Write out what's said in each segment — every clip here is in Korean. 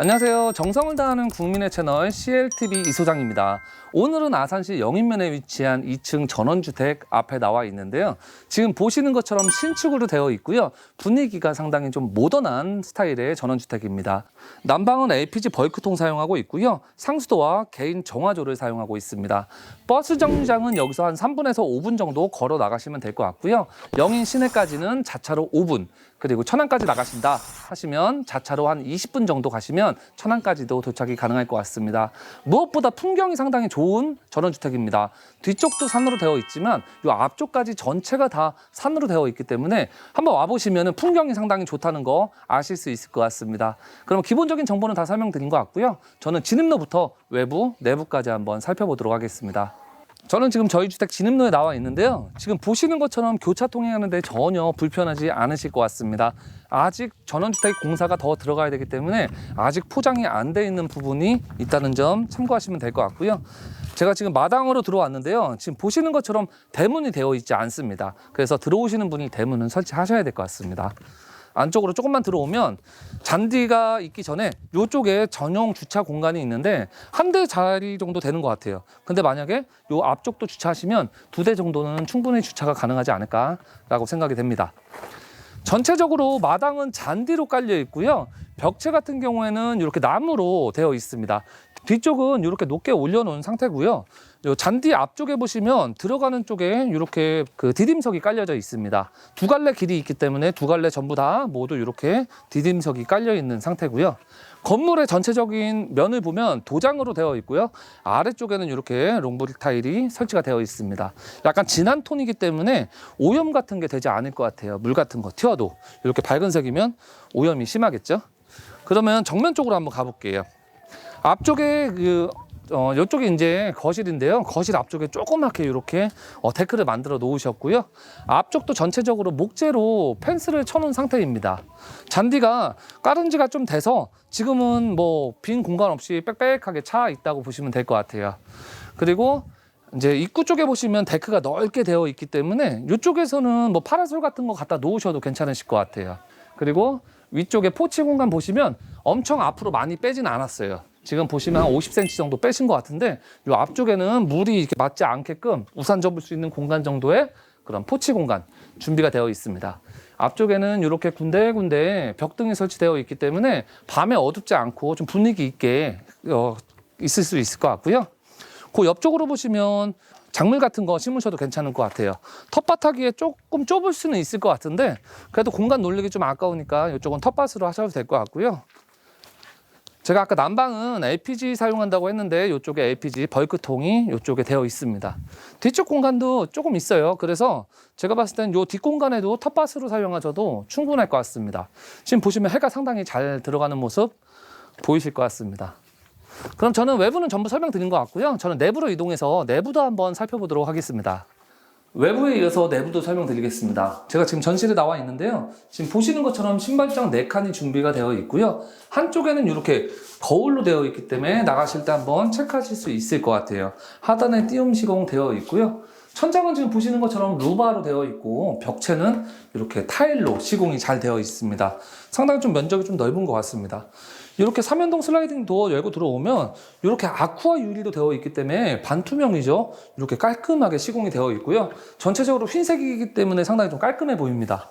안녕하세요. 정성을 다하는 국민의 채널 CLTV 이소장입니다. 오늘은 아산시 영인면에 위치한 2층 전원주택 앞에 나와 있는데요. 지금 보시는 것처럼 신축으로 되어 있고요. 분위기가 상당히 좀 모던한 스타일의 전원주택입니다. 난방은 LPG 벌크통 사용하고 있고요. 상수도와 개인 정화조를 사용하고 있습니다. 버스 정류장은 여기서 한 3분에서 5분 정도 걸어 나가시면 될 것 같고요. 영인 시내까지는 자차로 5분, 그리고 천안까지 나가신다 하시면 자차로 한 20분 정도 가시면 천안까지도 도착이 가능할 것 같습니다. 무엇보다 풍경이 상당히 좋은 전원주택입니다. 뒤쪽도 산으로 되어 있지만 이 앞쪽까지 전체가 다 산으로 되어 있기 때문에 한번 와보시면 풍경이 상당히 좋다는 거 아실 수 있을 것 같습니다. 그럼 기본적인 정보는 다 설명드린 것 같고요. 저는 진입로부터 외부, 내부까지 한번 살펴보도록 하겠습니다. 저는 지금 저희 주택 진입로에 나와 있는데요. 지금 보시는 것처럼 교차 통행하는데 전혀 불편하지 않으실 것 같습니다. 아직 전원주택 공사가 더 들어가야 되기 때문에 아직 포장이 안 돼 있는 부분이 있다는 점 참고하시면 될 것 같고요. 제가 지금 마당으로 들어왔는데요. 지금 보시는 것처럼 대문이 되어 있지 않습니다. 그래서 들어오시는 분이 대문은 설치하셔야 될 것 같습니다. 안쪽으로 조금만 들어오면 잔디가 있기 전에 이쪽에 전용 주차 공간이 있는데 한 대 자리 정도 되는 것 같아요. 근데 만약에 이 앞쪽도 주차하시면 두 대 정도는 충분히 주차가 가능하지 않을까라고 생각이 됩니다. 전체적으로 마당은 잔디로 깔려 있고요. 벽체 같은 경우에는 이렇게 나무로 되어 있습니다. 뒤쪽은 이렇게 높게 올려놓은 상태고요. 요 잔디 앞쪽에 보시면 들어가는 쪽에 이렇게 그 디딤석이 깔려져 있습니다. 두 갈래 길이 있기 때문에 두 갈래 전부 다 모두 이렇게 디딤석이 깔려 있는 상태고요. 건물의 전체적인 면을 보면 도장으로 되어 있고요. 아래쪽에는 이렇게 롱브릭 타일이 설치가 되어 있습니다. 약간 진한 톤이기 때문에 오염 같은 게 되지 않을 것 같아요. 물 같은 거 튀어도 이렇게 밝은 색이면 오염이 심하겠죠. 그러면 정면 쪽으로 한번 가볼게요. 앞쪽에 그 어, 이쪽이 이제 거실인데요. 거실 앞쪽에 조그맣게 이렇게 어, 데크를 만들어 놓으셨고요. 앞쪽도 전체적으로 목재로 펜스를 쳐놓은 상태입니다. 잔디가 깔은 지가 좀 돼서 지금은 뭐 빈 공간 없이 빽빽하게 차 있다고 보시면 될 것 같아요. 그리고 이제 입구 쪽에 보시면 데크가 넓게 되어 있기 때문에 이쪽에서는 뭐 파라솔 같은 거 갖다 놓으셔도 괜찮으실 것 같아요. 그리고 위쪽에 포치 공간 보시면 엄청 앞으로 많이 빼진 않았어요. 지금 보시면 한 50cm 정도 빼신 것 같은데 이 앞쪽에는 물이 이렇게 맞지 않게끔 우산 접을 수 있는 공간 정도의 그런 포치 공간 준비가 되어 있습니다. 앞쪽에는 이렇게 군데군데 벽등이 설치되어 있기 때문에 밤에 어둡지 않고 좀 분위기 있게 어, 있을 수 있을 것 같고요. 그 옆쪽으로 보시면 작물 같은 거 심으셔도 괜찮을 것 같아요. 텃밭하기에 조금 좁을 수는 있을 것 같은데 그래도 공간 놀리기 좀 아까우니까 이쪽은 텃밭으로 하셔도 될 것 같고요. 제가 아까 난방은 LPG 사용한다고 했는데 이쪽에 LPG 벌크통이 이쪽에 되어 있습니다. 뒤쪽 공간도 조금 있어요. 그래서 제가 봤을 때는 이 뒷공간에도 텃밭으로 사용하셔도 충분할 것 같습니다. 지금 보시면 해가 상당히 잘 들어가는 모습 보이실 것 같습니다. 그럼 저는 외부는 전부 설명드린 것 같고요. 저는 내부로 이동해서 내부도 한번 살펴보도록 하겠습니다. 외부에 이어서 내부도 설명드리겠습니다. 제가 지금 전실에 나와 있는데요. 지금 보시는 것처럼 신발장 4칸이 준비가 되어 있고요. 한쪽에는 이렇게 거울로 되어 있기 때문에 나가실 때 한번 체크하실 수 있을 것 같아요. 하단에 띄움 시공 되어 있고요. 천장은 지금 보시는 것처럼 루바로 되어 있고 벽체는 이렇게 타일로 시공이 잘 되어 있습니다. 상당히 좀 면적이 좀 넓은 것 같습니다. 이렇게 삼연동 슬라이딩 도어 열고 들어오면 이렇게 아쿠아 유리로 되어 있기 때문에 반투명이죠. 이렇게 깔끔하게 시공이 되어 있고요. 전체적으로 흰색이기 때문에 상당히 좀 깔끔해 보입니다.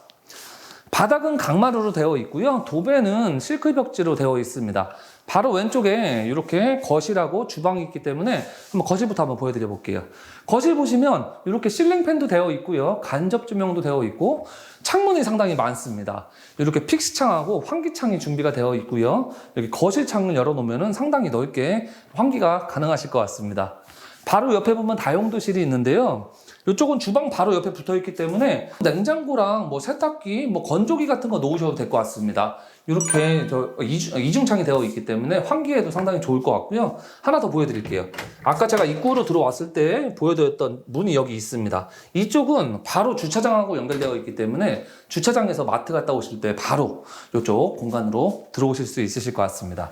바닥은 강마루로 되어 있고요. 도배는 실크 벽지로 되어 있습니다. 바로 왼쪽에 이렇게 거실하고 주방이 있기 때문에 한번 거실부터 한번 보여드려 볼게요. 거실 보시면 이렇게 실링팬도 되어 있고요. 간접 조명도 되어 있고 창문이 상당히 많습니다. 이렇게 픽스창하고 환기창이 준비가 되어 있고요. 여기 거실 창문 열어놓으면 상당히 넓게 환기가 가능하실 것 같습니다. 바로 옆에 보면 다용도실이 있는데요. 이쪽은 주방 바로 옆에 붙어 있기 때문에 냉장고랑 뭐 세탁기, 뭐 건조기 같은 거 놓으셔도 될 것 같습니다. 이렇게 저 이중, 이중 창이 되어 있기 때문에 환기에도 상당히 좋을 것 같고요. 하나 더 보여드릴게요. 아까 제가 입구로 들어왔을 때 보여드렸던 문이 여기 있습니다. 이쪽은 바로 주차장하고 연결되어 있기 때문에 주차장에서 마트 갔다 오실 때 바로 이쪽 공간으로 들어오실 수 있으실 것 같습니다.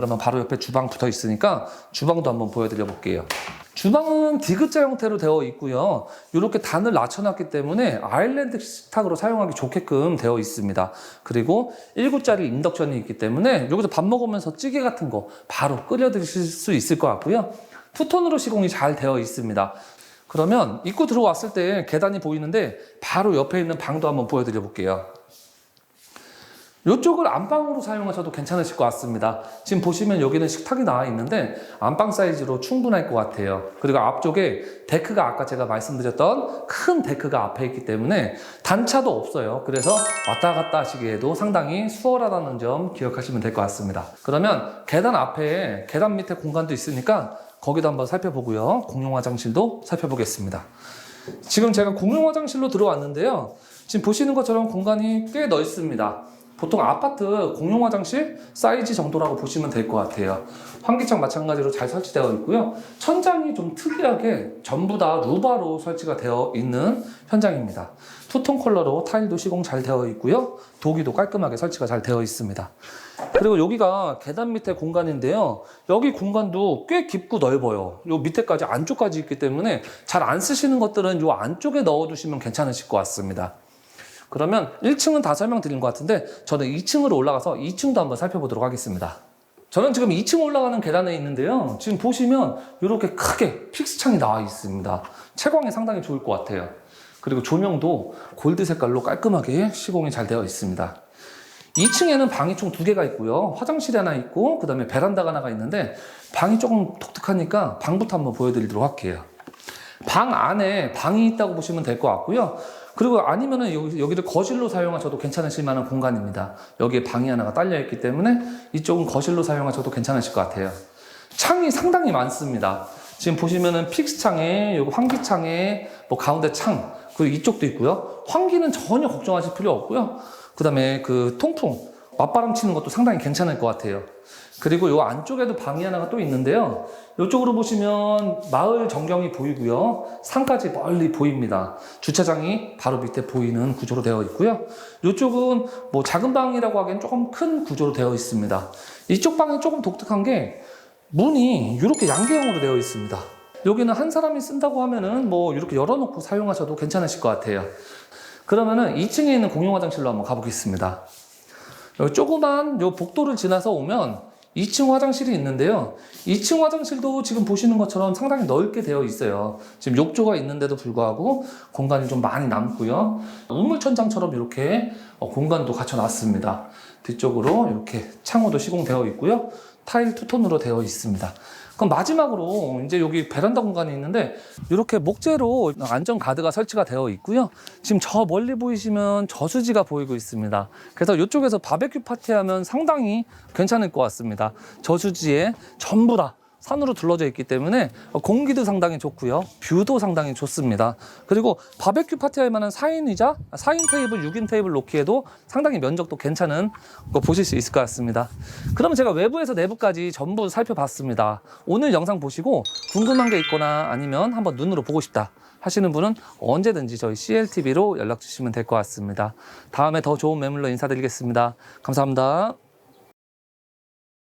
그러면 바로 옆에 주방 붙어 있으니까 주방도 한번 보여드려 볼게요. 주방은 디귿자 형태로 되어 있고요. 이렇게 단을 낮춰놨기 때문에 아일랜드 식탁으로 사용하기 좋게끔 되어 있습니다. 그리고 1구짜리 인덕션이 있기 때문에 여기서 밥 먹으면서 찌개 같은 거 바로 끓여 드실 수 있을 것 같고요. 투톤으로 시공이 잘 되어 있습니다. 그러면 입구 들어왔을 때 계단이 보이는데 바로 옆에 있는 방도 한번 보여드려 볼게요. 이쪽을 안방으로 사용하셔도 괜찮으실 것 같습니다. 지금 보시면 여기는 식탁이 나와 있는데 안방 사이즈로 충분할 것 같아요. 그리고 앞쪽에 데크가 아까 제가 말씀드렸던 큰 데크가 앞에 있기 때문에 단차도 없어요. 그래서 왔다 갔다 하시기에도 상당히 수월하다는 점 기억하시면 될 것 같습니다. 그러면 계단 앞에 계단 밑에 공간도 있으니까 거기도 한번 살펴보고요. 공용 화장실도 살펴보겠습니다. 지금 제가 공용 화장실로 들어왔는데요. 지금 보시는 것처럼 공간이 꽤 넓습니다. 보통 아파트 공용 화장실 사이즈 정도라고 보시면 될 것 같아요. 환기창 마찬가지로 잘 설치되어 있고요. 천장이 좀 특이하게 전부 다 루바로 설치가 되어 있는 현장입니다. 투톤 컬러로 타일도 시공 잘 되어 있고요. 도기도 깔끔하게 설치가 잘 되어 있습니다. 그리고 여기가 계단 밑에 공간인데요. 여기 공간도 꽤 깊고 넓어요. 요 밑에까지 안쪽까지 있기 때문에 잘 안 쓰시는 것들은 요 안쪽에 넣어두시면 괜찮으실 것 같습니다. 그러면 1층은 다 설명드린 것 같은데 저는 2층으로 올라가서 2층도 한번 살펴보도록 하겠습니다. 저는 지금 2층 올라가는 계단에 있는데요. 지금 보시면 이렇게 크게 픽스창이 나와 있습니다. 채광이 상당히 좋을 것 같아요. 그리고 조명도 골드 색깔로 깔끔하게 시공이 잘 되어 있습니다. 2층에는 방이 총 두 개가 있고요. 화장실이 하나 있고, 그 다음에 베란다가 하나가 있는데, 방이 조금 독특하니까 방부터 한번 보여드리도록 할게요. 방 안에 방이 있다고 보시면 될 것 같고요. 그리고 아니면은 여기, 여기를 거실로 사용하셔도 괜찮으실 만한 공간입니다. 여기에 방이 하나가 딸려 있기 때문에 이쪽은 거실로 사용하셔도 괜찮으실 것 같아요. 창이 상당히 많습니다. 지금 보시면은 픽스 창에, 여기 환기 창에, 뭐 가운데 창, 그리고 이쪽도 있고요. 환기는 전혀 걱정하실 필요 없고요. 그 다음에 그 통풍, 맞바람 치는 것도 상당히 괜찮을 것 같아요. 그리고 요 안쪽에도 방이 하나가 또 있는데요. 이쪽으로 보시면 마을 전경이 보이고요. 산까지 멀리 보입니다. 주차장이 바로 밑에 보이는 구조로 되어 있고요. 이쪽은 뭐 작은 방이라고 하기엔 조금 큰 구조로 되어 있습니다. 이쪽 방이 조금 독특한 게 문이 이렇게 양계형으로 되어 있습니다. 여기는 한 사람이 쓴다고 하면은 뭐 이렇게 열어놓고 사용하셔도 괜찮으실 것 같아요. 그러면은 2층에 있는 공용 화장실로 한번 가보겠습니다. 여기 조그만 요 복도를 지나서 오면 2층 화장실이 있는데요. 2층 화장실도 지금 보시는 것처럼 상당히 넓게 되어 있어요. 지금 욕조가 있는데도 불구하고 공간이 좀 많이 남고요. 우물천장처럼 이렇게 어, 공간도 갖춰놨습니다. 뒤쪽으로 이렇게 창호도 시공되어 있고요. 타일 투톤으로 되어 있습니다. 그럼 마지막으로 이제 여기 베란다 공간이 있는데 이렇게 목재로 안전 가드가 설치가 되어 있고요. 지금 저 멀리 보이시면 저수지가 보이고 있습니다. 그래서 이쪽에서 바베큐 파티하면 상당히 괜찮을 것 같습니다. 저수지에 전부 다 산으로 둘러져 있기 때문에 공기도 상당히 좋고요. 뷰도 상당히 좋습니다. 그리고 바베큐 파티할 만한 4인 의자, 4인 테이블, 6인 테이블 놓기에도 상당히 면적도 괜찮은 거 보실 수 있을 것 같습니다. 그러면 제가 외부에서 내부까지 전부 살펴봤습니다. 오늘 영상 보시고 궁금한 게 있거나 아니면 한번 눈으로 보고 싶다 하시는 분은 언제든지 저희 CLTV로 연락 주시면 될 것 같습니다. 다음에 더 좋은 매물로 인사드리겠습니다. 감사합니다.